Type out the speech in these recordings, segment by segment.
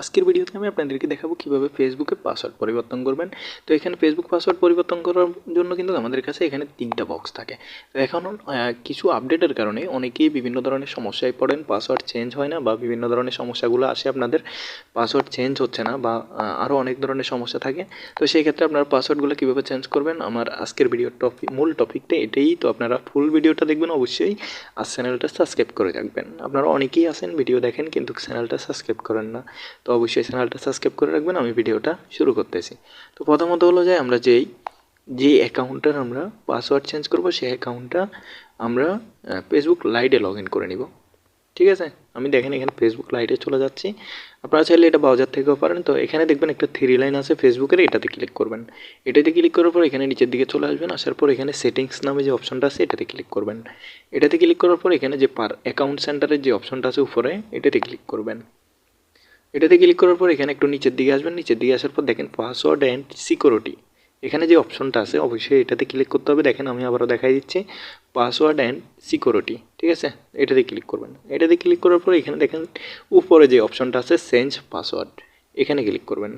আজকের ভিডিওতে আমি আপনাদেরকে দেখাবো কীভাবে ফেসবুকে পাসওয়ার্ড পরিবর্তন করবেন। তো এখানে ফেসবুক পাসওয়ার্ড পরিবর্তন করার জন্য কিন্তু আমাদের কাছে এখানে তিনটা বক্স থাকে। তো এখন কিছু আপডেটের কারণে অনেকেই বিভিন্ন ধরনের সমস্যায় পড়েন পাসওয়ার্ড চেঞ্জ হয় না বা বিভিন্ন ধরনের সমস্যাগুলো আসে আপনাদের পাসওয়ার্ড চেঞ্জ হচ্ছে না বা আরও অনেক ধরনের সমস্যা থাকে। তো সেই ক্ষেত্রে আপনারা পাসওয়ার্ডগুলো কীভাবে চেঞ্জ করবেন, আমার আজকের ভিডিওর টপিক মূল টপিকটা এটাই। তো আপনারা ফুল ভিডিওটা দেখবেন, অবশ্যই আর চ্যানেলটা সাবস্ক্রাইব করে রাখবেন। আপনারা অনেকেই আছেন ভিডিও দেখেন, কিন্তু চ্যানেলটা সাবস্ক্রাইব করেন না। তো অবশ্যই চ্যানেলটা সাবস্ক্রাইব করে রাখবেন, আমি ভিডিওটা শুরু করতেছি। তো প্রথমত হলো যে আমরা যেই যে অ্যাকাউন্টটার আমরা পাসওয়ার্ড চেঞ্জ করব, সেই অ্যাকাউন্টটা আমরা ফেসবুক লাইটে লগ ইন করে নিব। ঠিক আছে? আমি দেখেন এখানে ফেসবুক লাইটে চলে যাচ্ছি। আপনারা চাইলে এটা ব্রাউজার থেকেও পারেন। তো এখানে দেখবেন একটা থ্রি লাইন আছে ফেসবুকের এটাতে ক্লিক করবেন। এটাতে ক্লিক করার পর এখানে নিচের দিকে চলে আসবেন। আসার পর এখানে সেটিংস নামে যে অপশনটা আছে, এটাতে ক্লিক করবেন। এটাতে ক্লিক করার পর এখানে যে পার অ্যাকাউন্ট সেন্টারের যে অপশনটা আছে উপরে, এটাতে ক্লিক করবেন। এটাতে ক্লিক করার পর এখানে একটু নিচের দিকে আসবেন। নিচের দিকে আসার পর দেখেন পাসওয়ার্ড অ্যান্ড সিকিউরিটি এখানে যে অপশনটা আছে, অবশ্যই এটাতে ক্লিক করতে হবে। দেখেন আমি আবারও দেখাই দিচ্ছি। পাসওয়ার্ড অ্যান্ড সিকিউরিটি ঠিক আছে? এটাতে ক্লিক করবেন। এটাতে ক্লিক করার পর এখানে দেখেন উপরে যে অপশনটা আছে চেঞ্জ পাসওয়ার্ড এখানে ক্লিক করবেন।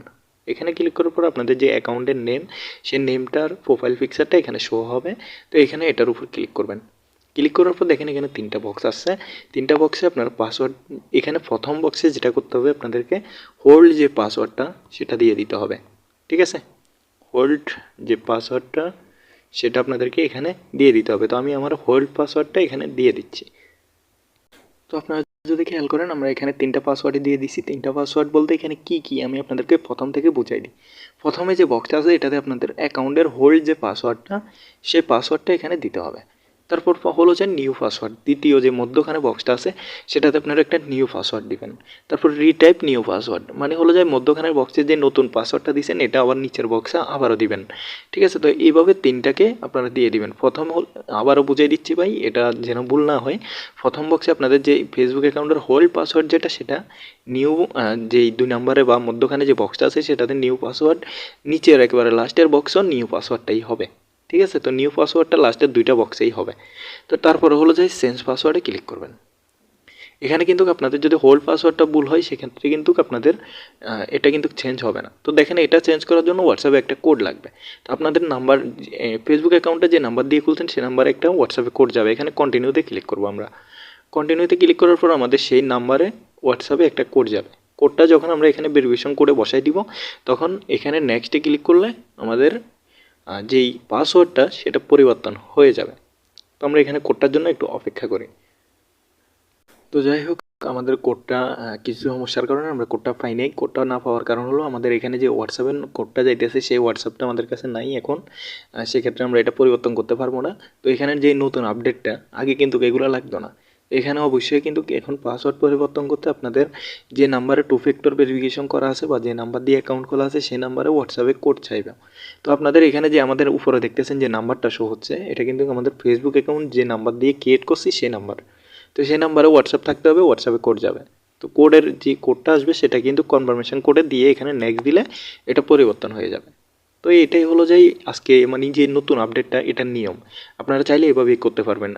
এখানে ক্লিক করার পর আপনাদের যে অ্যাকাউন্টের নেম সেই নেমটার প্রোফাইল পিকচারটা এখানে শো হবে। তো এখানে এটার উপর ক্লিক করবেন। ক্লিক করার পর দেখেন এখানে তিনটা বক্স আসছে তিনটা বক্সে আপনার পাসওয়ার্ড এখানে প্রথম বক্সে যেটা করতে হবে আপনাদেরকে হোল্ড যে পাসওয়ার্ডটা সেটা দিয়ে দিতে হবে। ঠিক আছে? হোল্ড যে পাসওয়ার্ডটা সেটা আপনাদেরকে এখানে দিয়ে দিতে হবে। তো আমি আমার হোল্ড পাসওয়ার্ডটা এখানে দিয়ে দিচ্ছি। তো আপনারা যদি খেয়াল করেন, আমরা এখানে তিনটা পাসওয়ার্ডে দিয়ে দিছি। তিনটা পাসওয়ার্ড বলতে এখানে কি কি আমি আপনাদেরকে প্রথম থেকে বুঝাই দিই। প্রথমে যে বক্সটা আছে, এটাতে আপনাদের অ্যাকাউন্টের হোল্ড যে পাসওয়ার্ডটা সেই পাসওয়ার্ডটা এখানে দিতে হবে। তারপর হলো যে নিউ পাসওয়ার্ড দ্বিতীয় যে মধ্যখানে বক্সটা আছে, সেটাতে আপনারা একটা নিউ পাসওয়ার্ড দিবেন। তারপর রিটাইপ নিউ পাসওয়ার্ড মানে হলো যে মধ্যখানের বক্সে যে নতুন পাসওয়ার্ডটা দিয়েছেন এটা আবার নিচের বক্সে আবারও দিবেন। ঠিক আছে? তো এইভাবে তিনটাকে আপনারা দিয়ে দিবেন। প্রথম হল, আবারও বুঝিয়ে দিচ্ছি ভাই, এটা যেন ভুল না হয়। প্রথম বক্সে আপনাদের যে ফেসবুক অ্যাকাউন্টের হোল্ড পাসওয়ার্ড যেটা, সেটা নিউ যেই দুই নম্বরে বা মধ্যখানে যে বক্সটা আছে, সেটাতে নিউ পাসওয়ার্ড নিচের একেবারে লাস্টের বক্সও নিউ পাসওয়ার্ডটাই হবে। ঠিক আছে? তো নিউ পাসওয়ার্ডটা লাস্টের দুইটা বক্সেই হবে। তো তারপরে হলো যে চেঞ্জ পাসওয়ার্ডে ক্লিক করবেন। এখানে কিন্তু আপনাদের যদি হোল্ড পাসওয়ার্ডটা ভুল হয়, সেক্ষেত্রে কিন্তু আপনাদের এটা কিন্তু চেঞ্জ হবে না। তো দেখেন, এটা চেঞ্জ করার জন্য হোয়াটসঅ্যাপে একটা কোড লাগবে। তো আপনাদের নাম্বার ফেসবুক অ্যাকাউন্টে যে নাম্বার দিয়ে খুলছেন সেই নাম্বারে একটা হোয়াটসঅ্যাপে কোড যাবে। এখানে কন্টিনিউতে ক্লিক করব আমরা। কন্টিনিউতে ক্লিক করার পর আমাদের সেই নাম্বারে হোয়াটসঅ্যাপে একটা কোড যাবে। কোডটা যখন আমরা এখানে ভেরিফিকেশন করে বসাই দিব, তখন এখানে নেক্সটে ক্লিক করলে আমাদের যেই পাসওয়ার্ডটা সেটা পরিবর্তন হয়ে যাবে। তো আমরা এখানে কোডটার জন্য একটু অপেক্ষা করি। তো যাই হোক, আমাদের কোডটা কিছু সমস্যার কারণে আমরা কোডটা পাই নাই। কোডটা না পাওয়ার কারণ হলো আমাদের এখানে যে হোয়াটসঅ্যাপের কোডটা যাইতেছে, সেই হোয়াটসঅ্যাপটা আমাদের কাছে নাই এখন। সেক্ষেত্রে আমরা এটা পরিবর্তন করতে পারব না। তো এখানে যে নতুন আপডেটটা আগে কিন্তু এগুলো লাগতো না। এখানে অবশ্যই কিন্তু এখন পাসওয়ার্ড পরিবর্তন করতে আপনাদের যে নাম্বারে টু ফ্যাক্টর ভেরিফিকেশন করা আছে বা যে নাম্বার দিয়ে অ্যাকাউন্ট খোলা আছে, সেই নাম্বারে হোয়াটসঅ্যাপে কোড চাইবে। তো আপনাদের এখানে যে আমাদের উপরে দেখতেছেন যে নাম্বারটা শো হচ্ছে, এটা কিন্তু আমাদের ফেসবুক অ্যাকাউন্ট যে নাম্বার দিয়ে ক্রিয়েট করছি, সেই নাম্বার তো সেই নাম্বারে হোয়াটসঅ্যাপ থাকতে হবে হোয়াটসঅ্যাপে কোড যাবে। তো কোডের যে কোডটা আসবে, সেটা কিন্তু কনফার্মেশন কোডে দিয়ে এখানে নেক্সট দিলে এটা পরিবর্তন হয়ে যাবে। তো এটাই হলো যে আজকে মানে যে নতুন আপডেটটা এটার নিয়ম। আপনারা চাইলে এভাবেই করতে পারবেন।